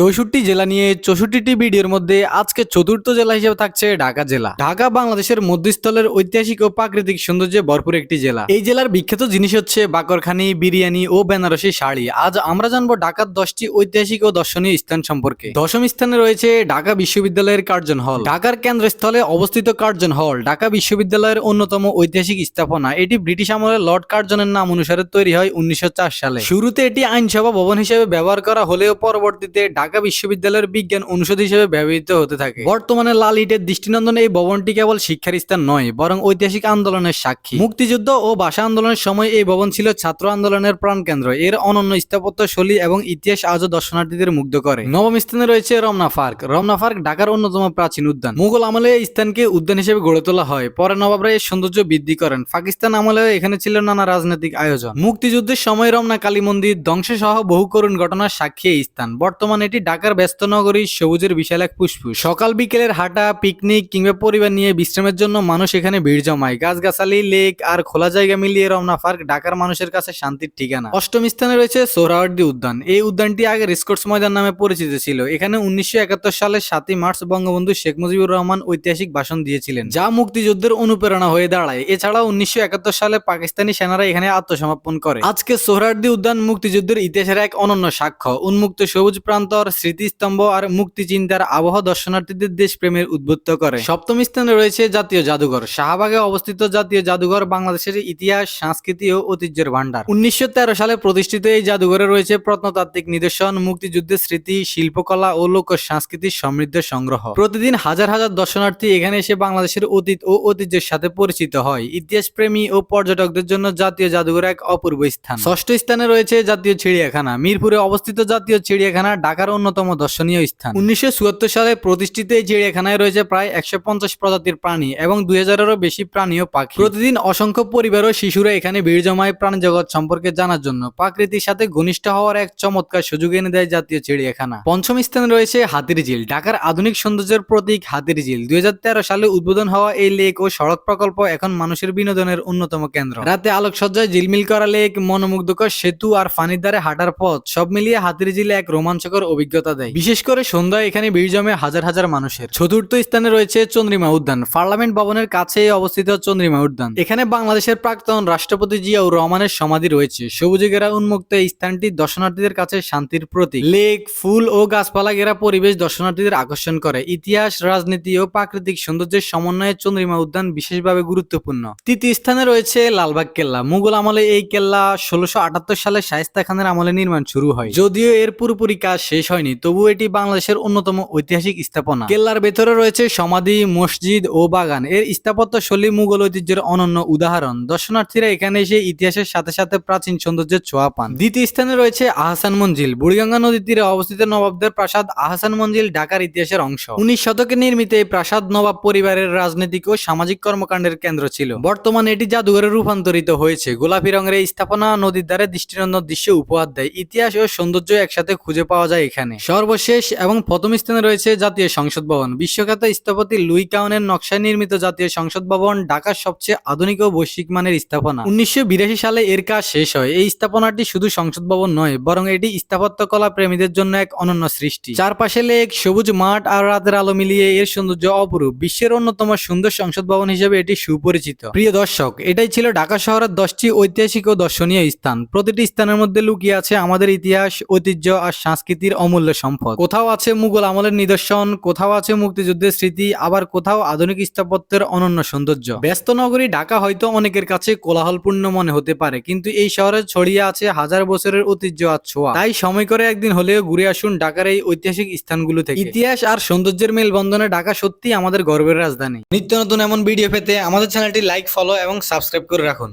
চৌষট্টি জেলা নিয়ে চৌষট্টিটি ভিডিওর মধ্যে আজকে চতুর্থ জেলা হিসেবে থাকছে ঢাকা জেলা। ঢাকা বাংলাদেশের মধ্যস্থলের ঐতিহাসিক ও প্রাকৃতিক সৌন্দর্যে ভরপুর একটি জেলা। এই জেলার বিখ্যাত জিনিস হচ্ছে বাকরখানি, বিরিয়ানি ও বেনারসি শাড়ি। আজ আমরা জানব ঢাকার দশটি ঐতিহাসিক ও দর্শনীয় স্থান সম্পর্কে। দশম স্থানে রয়েছে ঢাকা বিশ্ববিদ্যালয়ের কার্জন হল। ঢাকার কেন্দ্রস্থলে অবস্থিত কার্জন হল ঢাকা বিশ্ববিদ্যালয়ের অন্যতম ঐতিহাসিক স্থাপনা। এটি ব্রিটিশ আমলে লর্ড কার্জনের নাম অনুসারে তৈরি হয় উনিশশো চার সালে। শুরুতে এটি আইনসভা ভবন হিসেবে ব্যবহার করা হলেও পরবর্তীতে ঢাকা বিশ্ববিদ্যালয়ের বিজ্ঞান অনুষদ হিসেবে ব্যবহৃত হতে থাকে। বর্তমানে লাল ইটের দৃষ্টিনন্দন এই ভবনটি কেবল শিক্ষার স্থান নয়, বরং ঐতিহাসিক আন্দোলনের সাক্ষী। মুক্তিযুদ্ধ ও ভাষা আন্দোলনের সময় এই ভবন ছিল ছাত্র আন্দোলনের প্রাণকেন্দ্র এর অনন্য স্থাপত্য শৈলী এবং ইতিহাস আজও দর্শনার্থীদের মুগ্ধ করে। নবম স্থানে রয়েছে রমনা পার্ক। রমনা পার্ক ঢাকার অন্যতম প্রাচীন উদ্যান। মুঘল আমলে এই স্থানকে উদ্যান হিসেবে গড়ে তোলা হয়। পরে নবাবরা এর সৌন্দর্য বৃদ্ধি করেন। পাকিস্তান আমলেও এখানে ছিল নানা রাজনৈতিক আয়োজন। মুক্তিযুদ্ধের সময় রমনা কালী মন্দির ধ্বংস সহ বহু করুণ ঘটনার সাক্ষী এই স্থান। বর্তমানে এটি ঢাকার ব্যস্ত নগরী সবুজের বিশাল এক ফুসফুস। সকাল বিকেলের হাঁটা পিকনিক কিংবা পরিবার নিয়ে বিশ্রামের জন্য মানুষ এখানে ভিড় জমায়। গাছগাছালি লেক আর খোলা জায়গা মিলিয়ে রমনা পার্ক ঢাকার মানুষের কাছে শান্তির ঠিকানা। অষ্টম স্থানে রয়েছে সোহরাওয়ার্দী উদ্যান। এই উদ্যানটি আগে রেসকোর্স ময়দান নামে পরিচিত ছিল। এখানে উনিশশো সালের সাতই মার্চ বঙ্গবন্ধু শেখ মুজিবুর রহমান ঐতিহাসিক ভাষণ দিয়েছিলেন, যা মুক্তিযুদ্ধের অনুপ্রেরণা হয়ে দাঁড়ায়। এছাড়া উনিশশো একাত্তর সালে পাকিস্তানি সেনারা এখানে আত্মসমর্পণ করে। আজকে সোহরাওয়ার্দী উদ্যান মুক্তিযুদ্ধের ইতিহাসের এক অনন্য সাক্ষ্য। উন্মুক্ত সবুজ প্রান্তর স্মৃতিস্তম্ভ আর মুক্তি চিন্তার আবহ দর্শনার্থীদের দেশপ্রেমের উদ্বুদ্ধ করে। সপ্তম স্থানে রয়েছে জাতীয় জাদুঘর। শাহবাগে অবস্থিত জাতীয় জাদুঘর বাংলাদেশের ইতিহাস, সংস্কৃতি ও ঐতিহ্যের ভান্ডার উনিশশো তেরো সালে প্রতিষ্ঠিত এই জাদুঘরে রয়েছে প্রত্নতাত্ত্বিক নিদর্শন, মুক্তিযুদ্ধের স্মৃতি, শিল্পকলা ও লোক সংস্কৃতির সমৃদ্ধ সংগ্রহ। প্রতিদিন হাজার হাজার দর্শনার্থী এখানে এসে বাংলাদেশের অতীত ও ঐতিহ্যের সাথে পরিচিত হয়। ইতিহাস প্রেমী ও পর্যটকদের জন্য জাতীয় জাদুঘর এক অপূর্ব স্থান। ষষ্ঠ স্থানে রয়েছে জাতীয় চিড়িয়াখানা। মিরপুরে অবস্থিত জাতীয় চিড়িয়াখানা ঢাকার অন্যতম দর্শনীয় স্থান। উনিশশো সালে প্রতিষ্ঠিত এই চিড়িয়াখানায় রয়েছে প্রায় একশো পঞ্চাশ প্রজাতির প্রাণী এবং দুই হাজারেরও বেশি প্রাণী ও পাখি। প্রতিদিন অসংখ্য পরিবার ও শিশুরা এখানে ভিড় জমায় প্রাণী জগৎ সম্পর্কে জানার জন্য প্রকৃতির সাথে ঘনিষ্ঠ হওয়ার এক চমৎকার সুযোগ এনে দেয় জাতীয় চিড়িয়াখানা। পঞ্চম স্থানে রয়েছে হাতির ঝিল ঢাকার আধুনিক সৌন্দর্যের প্রতীক হাতির ঝিল দুই হাজার তেরো সালে উদ্বোধন হওয়া এই লেক ও সড়ক প্রকল্প এখন মানুষের বিনোদনের অন্যতম কেন্দ্র। রাতে আলোকসজ্জায় ঝিলমিল করা লেক, মনোমুগ্ধকর সেতু আর ফানির দ্বারে হাঁটার পথ, সব মিলিয়ে হাতির ঝিলে এক রোমাঞ্চকর অভিজ্ঞতা দেয়। বিশেষ করে সন্ধ্যায় এখানে ভিড় জমে হাজার হাজার মানুষের। চতুর্থ স্থানে রয়েছে চন্দ্রিমা উদ্যান। পার্লামেন্ট ভবনের কাছে অবস্থিত চন্দ্রিমা উদ্যান। এখানে বাংলাদেশের প্রাক্তন রাষ্ট্রপতি জিয়াউর রহমানের সমাধি রয়েছে। সবুজে উন্মুক্ত এই স্থানটি দর্শনার্থীদের কাছে শান্তির প্রতীক। লেক, ফুল ও গাছপালা ঘেরা পরিবেশ দর্শনার্থীদের আকর্ষণ করে। ইতিহাস, রাজনীতি ও প্রাকৃতিক সৌন্দর্যের সমন্বয়ে চন্দ্রিমা উদ্যান বিশেষভাবে গুরুত্বপূর্ণ। তৃতীয় স্থানে রয়েছে লালবাগ কেল্লা। মুঘল আমলে এই কেল্লা ষোলোশো সালে শায়েস্তা খানের আমলে নির্মাণ শুরু হয়। যদিও এর পুরোপুরি কাজ শেষ হয়নি তবু এটি বাংলাদেশের অন্যতম ঐতিহাসিক স্থাপনা। কেল্লার ভেতরে রয়েছে সমাধি, মসজিদ ও বাগান। এর স্থাপত্য শৈলী মুঘল ঐতিহ্যের অনন্য উদাহরণ। দর্শনার্থীরা এখানে এসে ইতিহাসের সাথে সাথে প্রাচীন সৌন্দর্যের ছোঁয়া পান। দ্বিতীয় স্থানে রয়েছে আহসান মঞ্জিল। বুড়িগঙ্গা নদীর তীরে অবস্থিত নবাবদের প্রাসাদ আহসান মঞ্জিল ঢাকার ইতিহাসের অংশ। উনিশ শতকে নির্মিত এই প্রাসাদ নবাব পরিবারের রাজনৈতিক ও সামাজিক কর্মকাণ্ডের কেন্দ্র ছিল। বর্তমানে এটি জাদুঘরে রূপান্তরিত হয়েছে। গোলাপি রঙের এই স্থাপনা নদীর ধারে দৃষ্টিনন্দন দৃশ্য উপহার দেয়। ইতিহাস ও সৌন্দর্য একসাথে খুঁজে পাওয়া যায় এখানে। সর্বশেষ এবং প্রথম স্থানে রয়েছে জাতীয় সংসদ ভবন। বিশ্বখ্যাত স্থপতি লুই কাউনের নকশায় নির্মিত জাতীয় সংসদ ভবন ঢাকার সবচেয়ে আধুনিক ও বৈশ্বিক মানের স্থাপনা। উনিশশো সালে এর কাজ শেষ হয়। এই স্থাপনাটি শুধু সংসদ ভবন নয়, বরং এটি স্থাপত্য কলা প্রেমীদের জন্য এক অনন্য সৃষ্টি। চারপাশে লেক, সবুজ মাঠ আর রাতের আলো মিলিয়ে এর সৌন্দর্য অপরূপ। বিশ্বের অন্যতম সুন্দর সংসদ ভবন হিসেবে এটি সুপরিচিত। প্রিয় দর্শক, এটাই ছিল ঢাকা শহরের দশটি ঐতিহাসিক ও দর্শনীয় স্থান। প্রতিটি স্থানের মধ্যে লুকিয়ে আছে আমাদের ইতিহাস, ঐতিহ্য আর সংস্কৃতির অমূল্য সম্পদ। কোথাও আছে মুঘল আমলের নিদর্শন, কোথাও আছে মুক্তিযুদ্ধের স্মৃতি, আবার কোথাও আধুনিক স্থাপত্যের অনন্য সৌন্দর্য। ব্যস্ত নগরী ঢাকা হয়তো অনেকের কাছে কোলাহলপূর্ণ মনে হতে পারে, কিন্তু এই শহরে ছড়িয়ে আছে হাজার বছরের ঐতিহ্য আর ছোঁয়া। তাই সময় করে একদিন হলেও ঘুরে আসুন ঢাকার এই ঐতিহাসিক স্থানগুলো থেকে। ইতিহাস আর সৌন্দর্যের মেলবন্ধনে ঢাকা সত্যি আমাদের গর্বের রাজধানী। নিত্য নতুন এমন ভিডিও পেতে আমাদের চ্যানেলটি লাইক, ফলো এবং সাবস্ক্রাইব করে রাখুন।